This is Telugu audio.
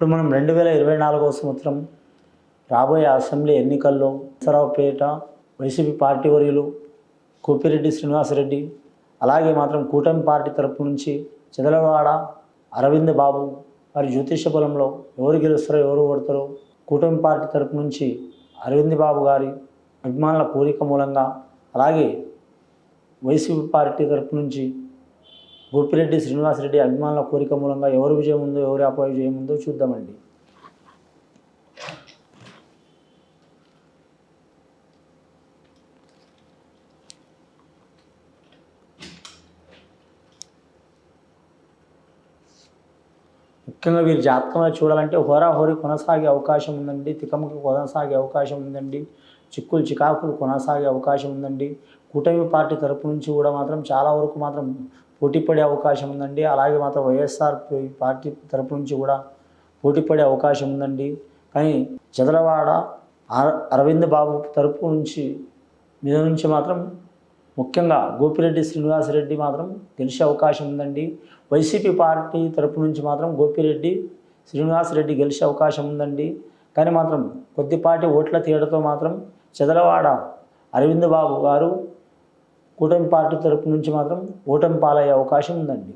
ఇప్పుడు మనం రెండు వేల ఇరవై నాలుగవ సంవత్సరం రాబోయే అసెంబ్లీ ఎన్నికల్లో సరావుపేట వైసీపీ పార్టీ వర్యులు కోపిరెడ్డి శ్రీనివాసరెడ్డి అలాగే మాత్రం కూటమి పార్టీ తరపు నుంచి చెదలవాడ అరవింద్ బాబు వారి జ్యోతిష బలంలో ఎవరు గెలుస్తారో ఎవరు ఓడతారో కూటమి పార్టీ తరపు నుంచి అరవింద్ బాబు గారి అభిమానుల కోరిక మూలంగా అలాగే వైసీపీ పార్టీ తరపు నుంచి గోపిరెడ్డి శ్రీనివాసరెడ్డి అభిమానుల కోరిక మూలంగా ఎవరు విజయం ఉందో ఎవరి అపవిజయం ఉందో చూద్దామండి. ముఖ్యంగా వీరి జాతకంలో చూడాలంటే హోరాహోరి కొనసాగే అవకాశం ఉందండి. తికమక కొనసాగే అవకాశం ఉందండి. చిక్కులు చికాకులు కొనసాగే అవకాశం ఉందండి. కూటమి పార్టీ తరపు నుంచి కూడా మాత్రం చాలా వరకు మాత్రం పోటీ పడే అవకాశం ఉందండి. అలాగే మాత్రం వైఎస్ఆర్ పార్టీ తరపు నుంచి కూడా పోటీ పడే అవకాశం ఉందండి. కానీ చదలవాడ అర- అరవింద్ బాబు తరపు నుంచి మీద నుంచి మాత్రం ముఖ్యంగా గోపిరెడ్డి శ్రీనివాసరెడ్డి మాత్రం గెలిచే అవకాశం ఉందండి. వైసీపీ పార్టీ తరపు నుంచి మాత్రం గోపిరెడ్డి శ్రీనివాసరెడ్డి గెలిచే అవకాశం ఉందండి. కానీ మాత్రం కొద్దిపాటి ఓట్ల తేడాతో మాత్రం చెదలవాడ అరవింద్ బాబు గారు కూటమి పార్టీ తరపు నుంచి మాత్రం ఓటమి పాలయ్యే అవకాశం ఉందండి.